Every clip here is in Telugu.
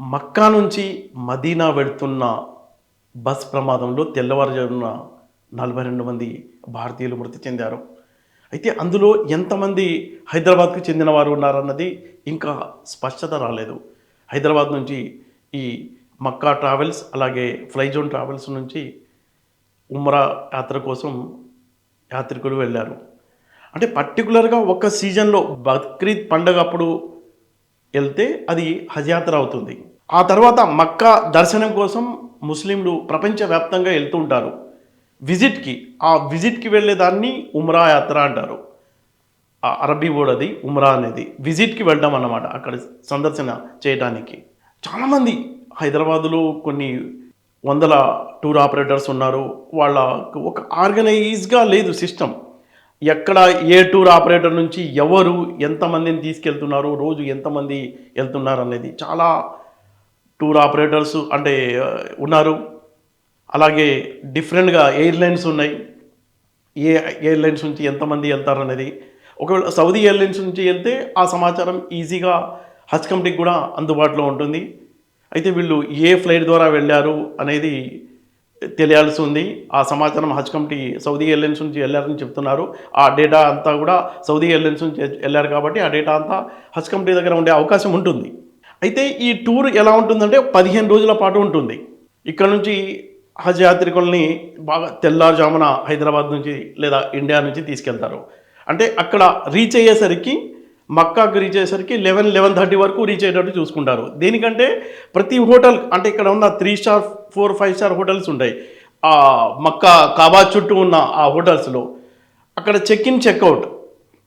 మక్కా నుంచి మదీనా వెళ్తున్న బస్ ప్రమాదంలో తెల్లవారుజామున నలభై రెండు మంది భారతీయులు మృతి చెందారు. అయితే అందులో ఎంతమంది హైదరాబాద్కు చెందిన వారు ఉన్నారన్నది ఇంకా స్పష్టత రాలేదు. హైదరాబాద్ నుంచి ఈ మక్కా ట్రావెల్స్ అలాగే ఫ్లైజోన్ ట్రావెల్స్ నుంచి ఉమ్రా యాత్ర కోసం యాత్రికులు వెళ్ళారు. అంటే పర్టికులర్గా ఒక సీజన్లో బక్రీద్ పండగ అప్పుడు వెళ్తే అది హజ్యాత్ర అవుతుంది. ఆ తర్వాత మక్కా దర్శనం కోసం ముస్లింలు ప్రపంచవ్యాప్తంగా వెళ్తూ ఉంటారు. విజిట్కి ఆ విజిట్కి వెళ్ళేదాన్ని ఉమ్రా యాత్ర అంటారు. ఆ అరబీ వర్డ్ అది ఉమ్రా అనేది. విజిట్కి వెళ్ళడం అన్నమాట అక్కడ సందర్శన చేయడానికి చాలామంది హైదరాబాదులో కొన్ని వందల టూర్ ఆపరేటర్స్ ఉన్నారు. వాళ్ళ ఒక ఆర్గనైజ్గా లేదు సిస్టమ్. ఎక్కడ ఏ టూర్ ఆపరేటర్ నుంచి ఎవరు ఎంతమందిని తీసుకెళ్తున్నారు రోజు ఎంతమంది వెళ్తున్నారు అనేది చాలా టూర్ ఆపరేటర్స్ అంటే ఉన్నారు. అలాగే డిఫరెంట్గా ఎయిర్లైన్స్ ఉన్నాయి. ఏ ఎయిర్లైన్స్ నుంచి ఎంతమంది వెళ్తారు అనేది. ఒకవేళ సౌదీ ఎయిర్లైన్స్ నుంచి వెళ్తే ఆ సమాచారం ఈజీగా హజ్ కమిటీకి కూడా అందుబాటులో ఉంటుంది. అయితే వీళ్ళు ఏ ఫ్లైట్ ద్వారా వెళ్ళారు అనేది తెలియాల్సి ఉంది ఆ సమాచారం హజ్ కమిటీ సౌదీ ఎయిర్లైన్స్ నుంచి వెళ్ళారని చెప్తున్నారు. ఆ డేటా అంతా కూడా సౌదీ ఎయిర్లైన్స్ నుంచి వెళ్ళారు కాబట్టి ఆ డేటా అంతా హజ్ కమిటీ దగ్గర ఉండే అవకాశం ఉంటుంది. అయితే ఈ టూర్ ఎలా ఉంటుందంటే పదిహేను రోజుల పాటు ఉంటుంది. ఇక్కడ నుంచి హజ్ యాత్రికుల్ని బాగా తెల్లారుజామున హైదరాబాద్ నుంచి లేదా ఇండియా నుంచి తీసుకెళ్తారు. అంటే అక్కడ రీచ్ అయ్యేసరికి మక్కాకు రీచ్ అయ్యేసరికి లెవెన్ లెవెన్ థర్టీ వరకు రీచ్ అయ్యేటట్టు చూసుకుంటారు. దీనికంటే ప్రతి హోటల్ అంటే ఇక్కడ ఉన్న three star four five star hotels ఉంటాయి. ఆ మక్కా కాబా చుట్టూ ఉన్న ఆ హోటల్స్లో. అక్కడ చెక్ ఇన్ చెక్అవుట్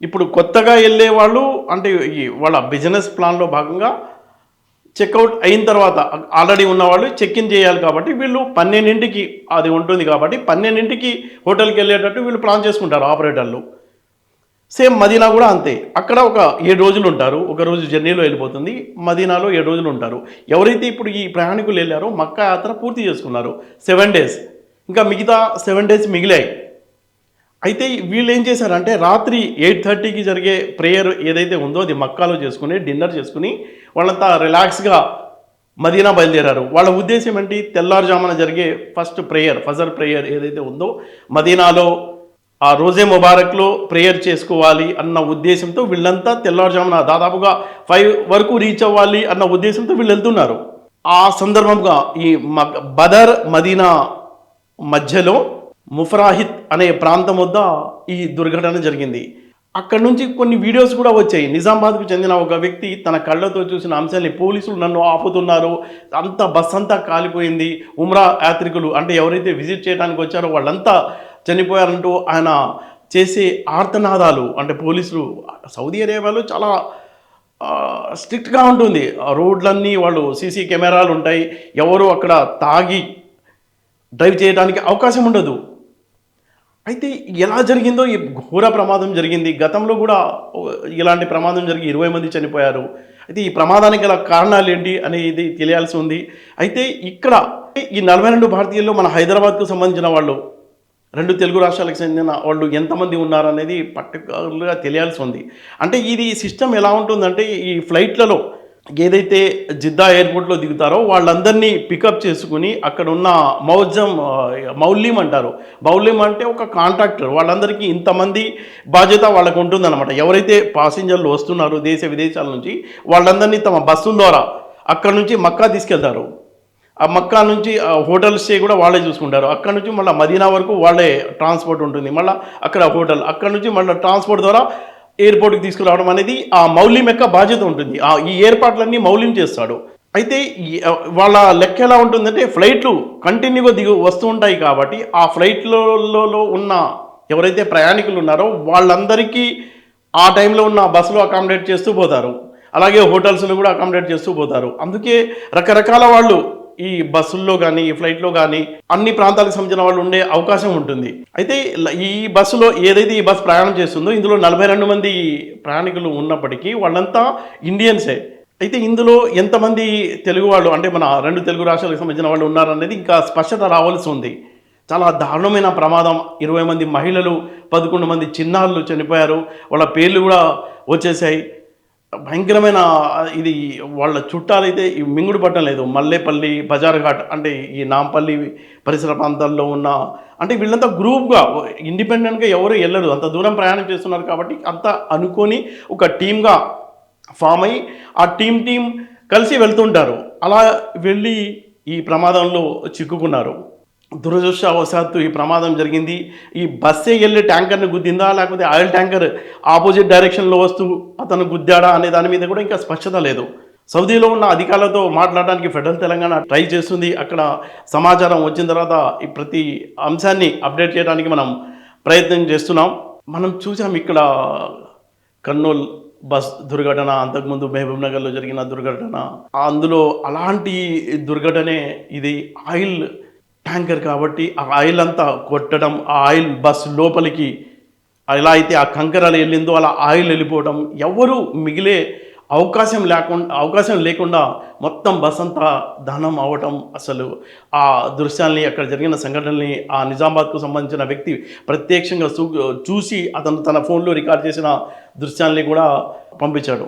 ఇప్పుడు కొత్తగా వెళ్ళే వాళ్ళు అంటే ఈ వాళ్ళ బిజినెస్ ప్లాన్లో భాగంగా చెక్అవుట్ అయిన తర్వాత ఆల్రెడీ ఉన్నవాళ్ళు చెక్ ఇన్ చేయాలి కాబట్టి వీళ్ళు పన్నెండింటికి అది ఉంటుంది కాబట్టి పన్నెండింటికి హోటల్కి వెళ్ళేటట్టు వీళ్ళు ప్లాన్ చేసుకుంటారు ఆపరేటర్లు. సేమ్ మదీనా కూడా అంతే. అక్కడ ఒక ఏడు రోజులు ఉంటారు. ఒక రోజు జర్నీలో వెళ్ళిపోతుంది. మదీనాలో ఏడు రోజులు ఉంటారు. ఎవరైతే ఇప్పుడు ఈ ప్రయాణికులు వెళ్ళారో మక్కా యాత్ర పూర్తి చేసుకున్నారు. Seven days. ఇంకా మిగతా సెవెన్ డేస్ మిగిలాయి. అయితే వీళ్ళు ఏం చేశారంటే రాత్రి ఎయిట్ థర్టీకి జరిగే ప్రేయర్ ఏదైతే ఉందో అది మక్కాలో చేసుకుని డిన్నర్ చేసుకుని వాళ్ళంతా రిలాక్స్గా మదీనా బయలుదేరారు. వాళ్ళ ఉద్దేశం ఏంటి? తెల్లారుజామున జరిగే ఫస్ట్ ప్రేయర్ ఫజర్ ప్రేయర్ ఏదైతే ఉందో మదీనాలో ఆ రోజే ముబారక్లో ప్రేయర్ చేసుకోవాలి అన్న ఉద్దేశంతో వీళ్ళంతా తెల్లారుజామున దాదాపుగా ఫైవ్ వరకు రీచ్ అవ్వాలి అన్న ఉద్దేశంతో వీళ్ళు వెళ్తున్నారు. ఆ సందర్భంగా ఈ బదర్ మదీనా మధ్యలో ముఫరాహిత్ అనే ప్రాంతం వద్ద ఈ దుర్ఘటన జరిగింది. అక్కడ నుంచి కొన్ని వీడియోస్ కూడా వచ్చాయి. నిజామాబాద్కు చెందిన ఒక వ్యక్తి తన కళ్ళతో చూసిన అంశాన్ని పోలీసులు నన్ను ఆపుతున్నారు. అంత బస్ అంతా కాలిపోయింది. ఉమ్రా యాత్రికులు అంటే ఎవరైతే విజిట్ చేయడానికి వచ్చారో వాళ్ళంతా చనిపోయారంటూ ఆయన చేసే ఆర్తనాదాలు అంటే పోలీసులు సౌదీ అరేబియాలో చాలా స్ట్రిక్ట్గా ఉంటుంది. ఆ రోడ్లన్నీ వాళ్ళు సీసీ కెమెరాలు ఉంటాయి. ఎవరు అక్కడ తాగి డ్రైవ్ చేయడానికి అవకాశం ఉండదు. అయితే ఎలా జరిగిందో ఈ ఘోర ప్రమాదం జరిగింది. గతంలో కూడా ఇలాంటి ప్రమాదం జరిగి ఇరవై మంది చనిపోయారు. అయితే ఈ ప్రమాదానికి గల కారణాలు ఏంటి అనేది తెలియాల్సి ఉంది. అయితే ఇక్కడ ఈ నలభై రెండు భారతీయుల్లో మన హైదరాబాద్కు సంబంధించిన వాళ్ళు రెండు తెలుగు రాష్ట్రాలకు చెందిన వాళ్ళు ఎంతమంది ఉన్నారనేది పర్టికులర్గా తెలియాల్సి ఉంది. అంటే ఇది సిస్టమ్ ఎలా ఉంటుందంటే ఈ ఫ్లైట్లలో ఏదైతే జిద్దా ఎయిర్పోర్ట్లో దిగుతారో వాళ్ళందరినీ పికప్ చేసుకుని అక్కడ ఉన్న మౌజం మౌల్యం అంటారు. మౌల్యం అంటే ఒక కాంట్రాక్టర్. వాళ్ళందరికీ ఇంతమంది బాధ్యత వాళ్ళకు ఉంటుందన్నమాట. ఎవరైతే పాసింజర్లు వస్తున్నారో దేశ విదేశాల నుంచి వాళ్ళందరినీ తమ బస్సుల ద్వారా అక్కడ నుంచి మక్కా తీసుకెళ్తారు. ఆ మక్కా నుంచి హోటల్స్ హోటల్ స్టే కూడా వాళ్ళే చూసుకుంటారు. అక్కడ నుంచి మళ్ళీ మదీనా వరకు వాళ్ళే ట్రాన్స్పోర్ట్ ఉంటుంది. మళ్ళీ అక్కడ హోటల్ అక్కడ నుంచి మళ్ళీ ట్రాన్స్పోర్ట్ ద్వారా ఎయిర్పోర్ట్కి తీసుకురావడం అనేది ఆ మౌల్యం యొక్క బాధ్యత ఉంటుంది. ఆ ఈ ఏర్పాట్లన్నీ మౌల్యం చేస్తాడు. అయితే వాళ్ళ లెక్క ఎలా ఉంటుందంటే ఫ్లైట్లు కంటిన్యూగా దిగు వస్తూ ఉంటాయి కాబట్టి ఆ ఫ్లైట్లలో ఉన్న ఎవరైతే ప్రయాణికులు ఉన్నారో వాళ్ళందరికీ ఆ టైంలో ఉన్న బస్సులో అకామిడేట్ చేస్తూ పోతారు. అలాగే హోటల్స్లో కూడా అకామిడేట్ చేస్తూ పోతారు. అందుకే రకరకాల వాళ్ళు ఈ బస్సుల్లో కానీ ఈ ఫ్లైట్లో కానీ అన్ని ప్రాంతాలకు సంబంధించిన వాళ్ళు ఉండే అవకాశం ఉంటుంది. అయితే ఈ బస్సులో ఏదైతే ఈ బస్సు ప్రయాణం చేస్తుందో ఇందులో నలభై రెండు మంది ప్రయాణికులు ఉన్నప్పటికీ వాళ్ళంతా ఇండియన్సే. అయితే ఇందులో ఎంతమంది తెలుగు వాళ్ళు అంటే మన రెండు తెలుగు రాష్ట్రాలకు సంబంధించిన వాళ్ళు ఉన్నారనేది ఇంకా స్పష్టత రావాల్సి ఉంది. చాలా దారుణమైన ప్రమాదం. ఇరవై మంది మహిళలు పదకొండు మంది చిన్నారులు చనిపోయారు. వాళ్ళ పేర్లు కూడా వచ్చేసాయి. భయంకరమైన ఇది వాళ్ళ చుట్టాలైతే ఈ మింగుడు పట్టం లేదు. మల్లేపల్లి బజార్ ఘాట్ అంటే ఈ నాంపల్లి పరిసర ప్రాంతాల్లో ఉన్న అంటే వీళ్ళంతా గ్రూప్గా ఇండిపెండెంట్గా ఎవరు వెళ్ళరు. అంత దూరం ప్రయాణం చేస్తున్నారు కాబట్టి అంత అనుకొని ఒక టీమ్గా ఫామ్ అయ్యి ఆ టీం టీం కలిసి వెళ్తుంటారు. అలా వెళ్ళి ఈ ప్రమాదంలో చిక్కుకున్నారు. దురదృష్టవశాత్తు ఈ ప్రమాదం జరిగింది. ఈ బస్సే వెళ్ళి ట్యాంకర్ని గుద్దిందా లేకపోతే ఆయిల్ ట్యాంకర్ ఆపోజిట్ డైరెక్షన్లో వస్తూ అతను గుద్దాడా అనే దాని మీద కూడా ఇంకా స్పష్టత లేదు. సౌదీలో ఉన్న అధికారులతో మాట్లాడడానికి ఫెడరల్ తెలంగాణ ట్రై చేస్తుంది. అక్కడ సమాచారం వచ్చిన తర్వాత ఈ ప్రతి అంశాన్ని అప్డేట్ చేయడానికి మనం ప్రయత్నం చేస్తున్నాం. మనం చూసాం ఇక్కడ కర్నూల్ బస్ దుర్ఘటన అంతకుముందు మహబూబ్ నగర్లో జరిగిన దుర్ఘటన. అందులో అలాంటి దుర్ఘటనే ఇది ఆయిల్ ట్యాంకర్ కాబట్టి ఆ ఆయిల్ అంతా కొట్టడం ఆ ఆయిల్ బస్ లోపలికి ఎలా అయితే ఆ కంకరాలు వెళ్ళిందో అలా ఆయిల్ వెళ్ళిపోవడం ఎవరు మిగిలే అవకాశం లేకుండా అవకాశం లేకుండా మొత్తం బస్ అంతా దహనం అవ్వటం అసలు. ఆ దృశ్యాల్ని అక్కడ జరిగిన సంఘటనని ఆ నిజామాబాద్కు సంబంధించిన వ్యక్తి ప్రత్యక్షంగా చూ చూసి అతను తన ఫోన్లో రికార్డ్ చేసిన దృశ్యాల్ని కూడా పంపించాడు.